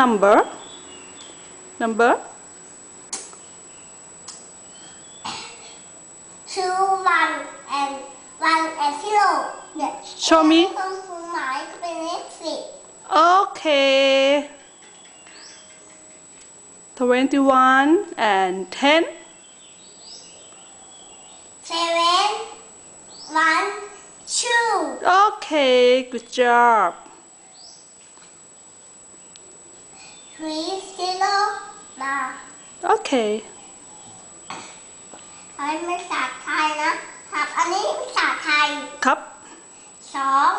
number number two one and one and zero เนี่ย Show me ตรงคูณหมายก็เป็นเลขสิบ okay 21 and 10 seven one two okay good job three zero มา okay อันนี้ภาษาไทยนะครับ อันนี้ภาษาไทยครับสอง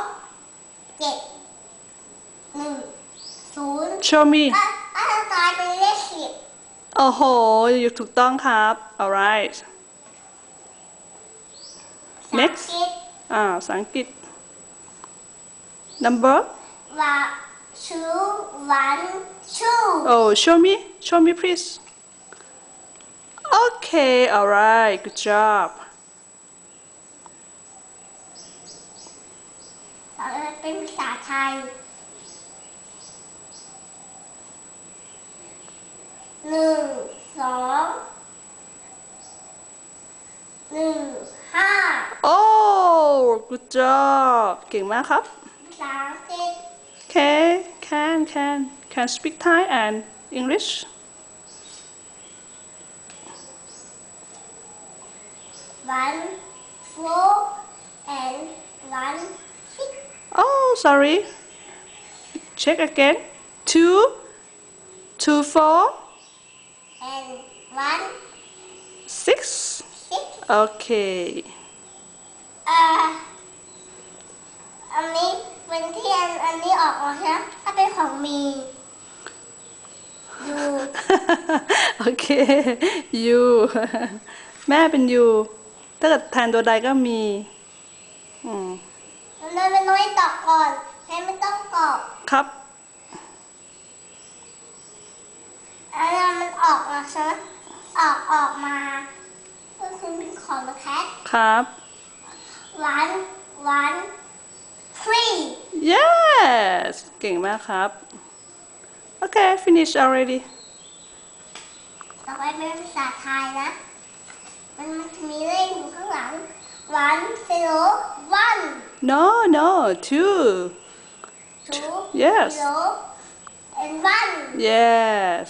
เจ็ดหนึ่งศูนย์ show me ก็ก็จะกลายเป็นเลขสิบโอ้โหอยู่ถูกต้องครับ alright ภาษา Next อังกฤษอ่าภาษาอังกฤษ number ว่า two one two oh show me show me please okay alright good job ต่อไปเป็นภาษาไทยหนึ่งสองหนึ่งห้า oh good job เก่งมากครับภาษาอังกฤษ okay can can can speak Thai and English one four and one six oh sorry check again two two four and one six six okay เอ่ออันนี้เป็นที่อันอันนี้ออกมาใช่ไหมถ้า เป็นของมีอยู่โอเค you แม่เป็น you ถ้าเกิดแทนตัวใดก็มีอืมมันเลยเป็นน้อยตอกก่อนให้ไม่ต้องตอกครับอันนั้นมันออกมาใช่ไหมออกออกมาก็คือเป็นของมาแคทครับ one one three yes เก่งมากครับโอเค finish already ต่อไปเป็นภาษาไทยนะ มันมันจะมีเลขอยู่ข้างหลัง one zero one no no two two Yes. zero and one yes